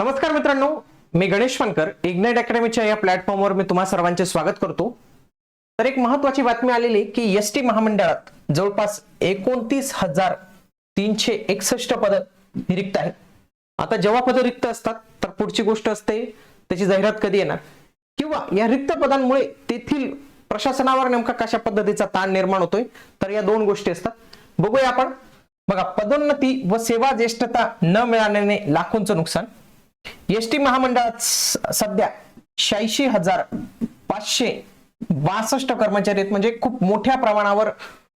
नमस्कार मित्रांनो मी गणेश फनकर इग्नाइट अकॅडमीच्या या प्लॅटफॉर्मवर मी तुम्हा सर्वांचे स्वागत करतो. तर एक महत्वाची बातमी आलेली की एस टी महामंडळात जवळपास एकोणतीस हजार तीनशे एकसष्ट पद रिक्त आहेत. आता जेव्हा पद रिक्त असतात तर पुढची गोष्ट असते त्याची जाहिरात कधी येणार? किंवा या रिक्त पदांमुळे तेथील प्रशासनावर नेमका कशा पद्धतीचा ताण निर्माण होतोय? तर या दोन गोष्टी असतात. बघूया आपण. बघा पदोन्नती व सेवा ज्येष्ठता न मिळाल्याने लाखोंचं नुकसान. एस टी महामंडळात सध्या शहाऐंशी हजार पाचशे बासष्ट कर्मचारी आहेत. म्हणजे खूप मोठ्या प्रमाणावर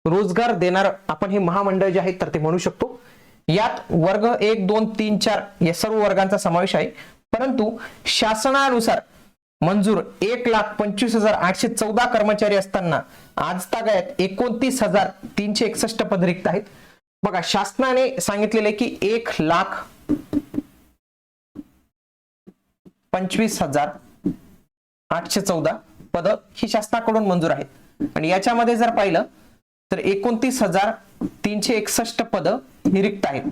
रोजगार देणार आपण हे महामंडळ जे आहे तर ते म्हणू शकतो. यात वर्ग एक दोन तीन चार या सर्व वर्गांचा समावेश आहे. परंतु शासनानुसार मंजूर एक लाख पंचवीस हजार आठशे चौदा कर्मचारी असताना आज तागायत एकोणतीस हजार तीनशे एकसष्ट पद रिक्त आहेत. बघा शासनाने सांगितलेले की एक लाख पंचवीस हजार आठशे चौदा पद ही शासनाकडून मंजूर आहेत. आणि याच्यामध्ये जर पाहिलं तर एकोणतीस हजार तीनशे एकसष्ट पद ही रिक्त आहेत.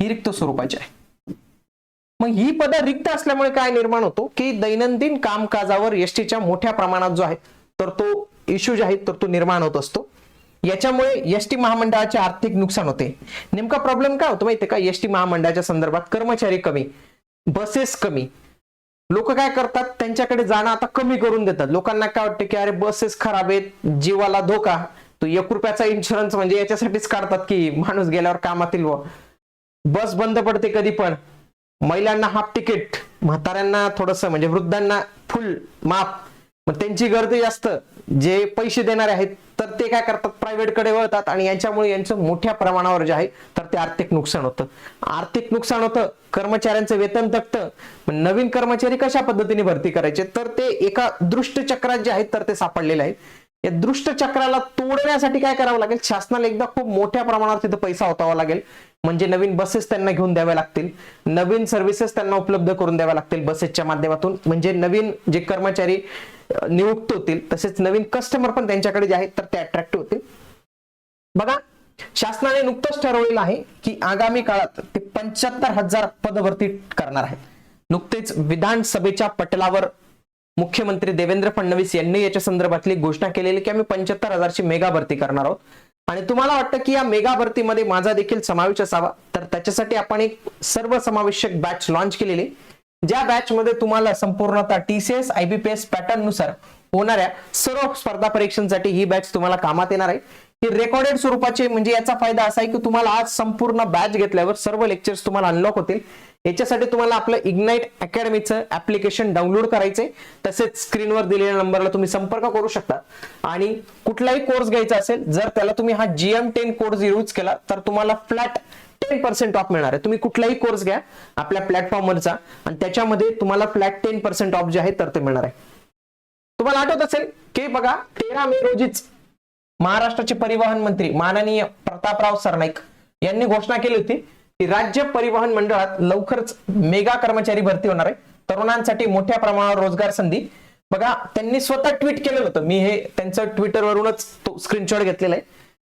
ही रिक्त स्वरूपाची आहे. मग ही पद रिक्त असल्यामुळे काय निर्माण होतो? की दैनंदिन कामकाजावर एसटीच्या मोठ्या प्रमाणात जो आहे तर तो इश्यू जे आहे तर तो निर्माण होत असतो. याच्यामुळे एसटी महामंडळाचे आर्थिक नुकसान होते. नेमका प्रॉब्लेम काय होतो माहितीये का? एसटी महामंडळाच्या संदर्भात कर्मचारी कमी बसेस कमी लोक काय करतात? त्यांच्याकडे जाणं आता कमी करून देतात. लोकांना काय वाटतं की अरे बसेस खराब आहेत जीवाला धोका. तो एक रुपयाचा इन्शुरन्स म्हणजे याच्यासाठीच काढतात की माणूस गेल्यावर कामातील व. बस बंद पडते कधी पण. महिलांना हाफ तिकीट म्हाताऱ्यांना थोडस म्हणजे वृद्धांना फुल माफ. मग त्यांची गर्दी जास्त. जे पैसे देणारे आहेत तर ते काय करतात? प्रायव्हेटकडे वळतात आणि यांच्यामुळे यांचं मोठ्या प्रमाणावर जे आहे तर ते आर्थिक नुकसान होतं. आर्थिक नुकसान होतं कर्मचाऱ्यांचं वेतन तकतं नवीन कर्मचारी कशा पद्धतीने भरती करायचे? तर ते एका दृष्ट चक्रात जे आहेत तर ते सापडलेले आहेत. या दृष्ट चक्राला तोडण्यासाठी काय करावं लागेल? शासनाला एकदा खूप मोठ्या प्रमाणावर तिथं पैसा ओतावा लागेल. म्हणजे नवीन बसेस त्यांना घेऊन द्याव्या लागतील. नवीन सर्व्हिसेस त्यांना उपलब्ध करून द्याव्या लागतील बसेसच्या माध्यमातून. म्हणजे नवीन जे कर्मचारी नियुक्त होतील तसेच नवीन कस्टमर पण त्यांच्याकडे जे आहेत तर ते अट्रॅक्टिव्ह होतील. बघा शासनाने नुकतंच ठरवलेलं आहे की आगामी काळात ते पंच्याहत्तर हजार पदभरती करणार आहेत. नुकतेच विधानसभेच्या पटलावर मुख्यमंत्री देवेंद्र फडणवीस यांनी याच्या संदर्भातली घोषणा केलेली की आम्ही पंच्याहत्तर हजारची मेगा भरती करणार आहोत. आणि तुम्हाला वाटतं की या मेगा भरतीमध्ये माझा देखील समावेश असावा? तर त्याच्यासाठी आपण एक सर्व समावेशक बॅच लॉन्च केलेली. ज्या बॅच मध्ये तुम्हाला संपूर्णतः टीसीएस आयबीपीएस पॅटर्ननुसार होणाऱ्या सर्व स्पर्धा परीक्षांसाठी ही बॅच तुम्हाला कामात येणार आहे. ही रेकॉर्डेड स्वरूपाचे म्हणजे याचा फायदा असा आहे की तुम्हाला आज संपूर्ण बॅच घेतल्यावर सर्व लेक्चर्स तुम्हाला अनलॉक होतील. याच्यासाठी तुम्हाला आपलं इग्नाइट अकॅडमीचं ऍप्लिकेशन डाउनलोड करायचंय. तसेच स्क्रीनवर दिलेल्या नंबरला तुम्ही संपर्क करू शकता. आणि कुठलाही कोर्स घ्यायचा असेल जर त्याला तुम्ही हा जीएम टेन कोर्स यूज केला तर तुम्हाला फ्लॅट टेन पर्सेंट ऑफ मिळणार आहे. तुम्ही कुठलाही कोर्स घ्या आपल्या प्लॅटफॉर्मवरचा आणि त्याच्यामध्ये तुम्हाला फ्लॅट टेन पर्सेंट ऑफ जे आहे तर ते मिळणार आहे. तुम्हाला आठवत असेल की बघा तेरा मे रोजीच महाराष्ट्राचे परिवहन मंत्री माननीय प्रतापराव सरनाईक यांनी घोषणा केली होती की राज्य परिवहन मंडळात लवकरच मेगा कर्मचारी भरती होणार आहे. तरुणांसाठी मोठ्या प्रमाणावर रोजगार संधी. बघा त्यांनी स्वतः ट्विट केलेलं होतं. मी हे त्यांचं ट्विटरवरूनच तो स्क्रीनशॉट घेतलेला आहे.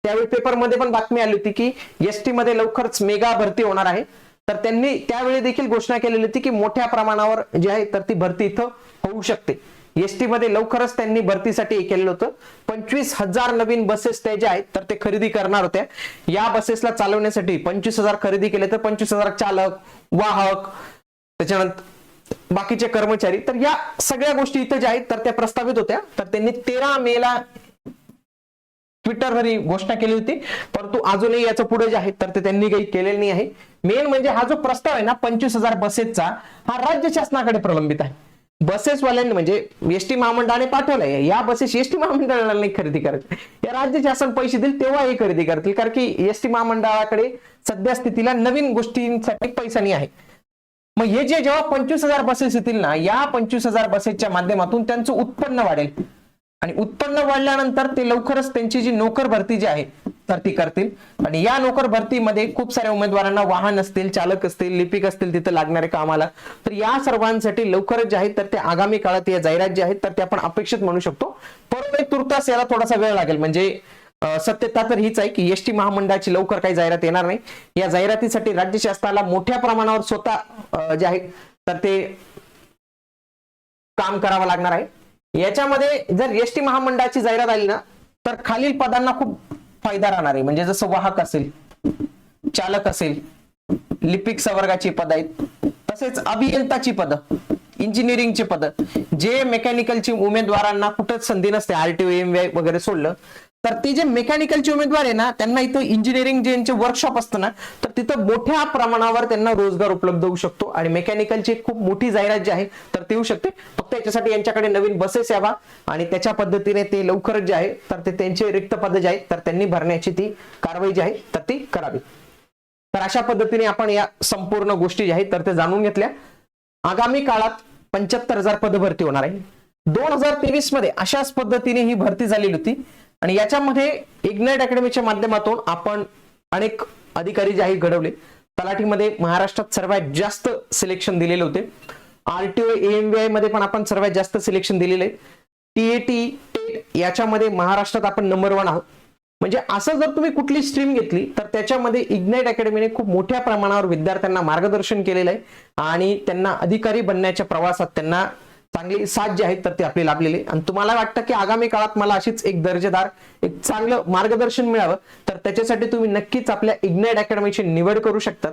त्यावेळी पेपरमध्ये पण बातमी आली होती की एसटी मध्ये लवकरच मेगा भरती होणार आहे. तर त्यांनी त्यावेळी देखील घोषणा केलेली होती की मोठ्या प्रमाणावर जी आहे तर ती भरती इथं होऊ शकते. एसटी मध्ये लवकरच त्यांनी भरतीसाठी हे केलेलं होतं. पंचवीस हजार नवीन बसेस ते ज्या आहेत तर ते खरेदी करणार होत्या. या बसेसला चालवण्यासाठी पंचवीस हजार खरेदी केले तर पंचवीस हजार चालक वाहक त्याच्यानंतर बाकीचे कर्मचारी. तर या सगळ्या गोष्टी इथं ज्या आहेत तर त्या प्रस्तावित होत्या. तर त्यांनी तेरा मेला ट्विटरवर ही घोषणा केली होती. परंतु अजूनही याचं पुढे जे आहे तर ते त्यांनी काही केलेलं नाही आहे. मेन म्हणजे हा जो प्रस्ताव आहे ना पंचवीस हजार बसेसचा हा राज्य शासनाकडे प्रलंबित आहे. बसेस वाल्यांनी म्हणजे एसटी महामंडळाने पाठवलंय. या बसेस एसटी महामंडळाला नाही खरेदी करायचे या राज्य शासन पैसे देईल तेव्हा हे खरेदी करतील. कारण की एसटी महामंडळाकडे सध्या स्थितीला नवीन गोष्टींसाठी पैसा नाही आहे. मग हे जे जेव्हा पंचवीस हजार बसेस येतील ना या पंचवीस हजार बसेसच्या माध्यमातून त्यांचं उत्पन्न वाढेल. आणि उत्पन्न वाढल्यानंतर ते लवकरच त्यांची जी नोकर भरती जी आहे तर ती करतील. आणि या नोकर भरतीमध्ये खूप साऱ्या उमेदवारांना वाहन असतील चालक असतील लिपिक असतील तिथं लागणारे कामाला. तर या सर्वांसाठी लवकरच जे आहे तर ते आगामी काळात या जाहिरात जे आहेत तर ते आपण अपेक्षित म्हणू शकतो. परंतु तुर्तास याला थोडासा वेळ लागेल. म्हणजे सत्यता तर हीच आहे की एसटी महामंडळाची लवकर काही जाहिरात येणार नाही. या जाहिरातीसाठी राज्य शासनाला मोठ्या प्रमाणावर स्वतः जे आहे तर ते काम करावं लागणार आहे. याच्यामध्ये जर एस टी महामंडळाची जाहिरात आली ना तर खालील पदांना खूप फायदा राहणार आहे. म्हणजे जसं वाहक असेल चालक असेल लिपिक संवर्गाची पद आहेत तसेच अभियंताची पदं इंजिनिअरिंगची पद. जे मेकॅनिकलची उमेदवारांना कुठंच संधी नसते. आरटीओ एम वगैरे सोडलं तर ती जे मेकॅनिकलचे उमेदवार आहे ना त्यांना इथं इंजिनिअरिंग जे यांचे वर्कशॉप असतं ना तर तिथं मोठ्या प्रमाणावर त्यांना रोजगार उपलब्ध होऊ शकतो. आणि मेकॅनिकलची खूप मोठी जाहिरात जी आहे तर ती होऊ शकते. फक्त याच्यासाठी यांच्याकडे नवीन बसेस यावा. आणि त्याच्या पद्धतीने ते लवकरच जे आहे तर ते त्यांचे रिक्त पद जे आहेत तर त्यांनी भरण्याची ती कारवाई जी आहे तर ती करावी. तर अशा पद्धतीने आपण या संपूर्ण गोष्टी ज्या आहेत तर ते जाणून घेतल्या. आगामी काळात पंच्याहत्तर हजार पद भरती होणार आहे. दोन हजार तेवीसमध्ये अशाच पद्धतीने ही भरती झालेली होती. आणि याच्यामध्ये इग्नाइट अकॅडमीच्या माध्यमातून आपण अनेक अधिकारी जे आहे घडवले. तलाठीमध्ये महाराष्ट्रात सर्वात जास्त सिलेक्शन दिलेले होते. आरटीओ एएमबीआयमध्ये पण आपण सर्वात जास्त सिलेक्शन दिलेले. टीएटी टेट याच्यामध्ये महाराष्ट्रात आपण नंबर वन आहोत. म्हणजे असं जर तुम्ही कुठली स्ट्रीम घेतली तर त्याच्यामध्ये इग्नाइट अकॅडमीने खूप मोठ्या प्रमाणावर विद्यार्थ्यांना मार्गदर्शन केलेलं आहे. आणि त्यांना अधिकारी बनण्याच्या प्रवासात त्यांना चांगले साथ जे आहेत तर ते आपले लाभलेले. आणि तुम्हाला वाटतं की आगामी काळात मला अशीच एक दर्जेदार एक चांगलं मार्गदर्शन मिळावं तर त्याच्यासाठी तुम्ही नक्कीच आपल्या इग्नाइट अकॅडमीची निवड करू शकतात.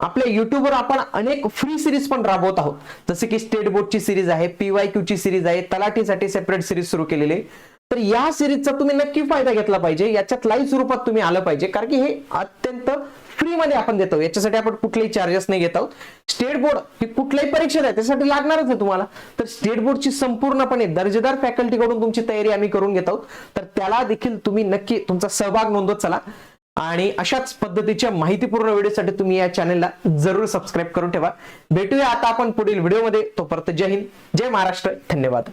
आपल्या युट्यूबवर आपण अनेक फ्री सिरीज पण राबवत आहोत. जसे की स्टेट बोर्डची सिरीज आहे पीवाय क्यूची सिरीज आहे तलाठीसाठी सेपरेट सिरीज सुरू केलेली. तर या सिरीजचा तुम्ही नक्की फायदा घेतला पाहिजे. याच्यात लाईव्ह स्वरूपात तुम्ही आलं पाहिजे. कारण की हे अत्यंत फ्रीमध्ये आपण देतो. याच्यासाठी आपण कुठलेही चार्जेस नाही घेत आहोत. स्टेट बोर्ड ही कुठल्याही परीक्षा आहे त्यासाठी लागणारच आहे तुम्हाला. तर स्टेट बोर्डची संपूर्णपणे दर्जेदार फॅकल्टीकडून तुमची तयारी आम्ही करून घेत आहोत. तर त्याला देखील तुम्ही नक्की तुमचा सहभाग नोंदवत चला. आणि अशाच पद्धतीच्या माहितीपूर्ण व्हिडिओसाठी तुम्ही या चॅनलला जरूर सबस्क्राईब करून ठेवा. भेटूया आता आपण पुढील व्हिडिओमध्ये तोपर्यंत जय हिंद. जय महाराष्ट्र. धन्यवाद.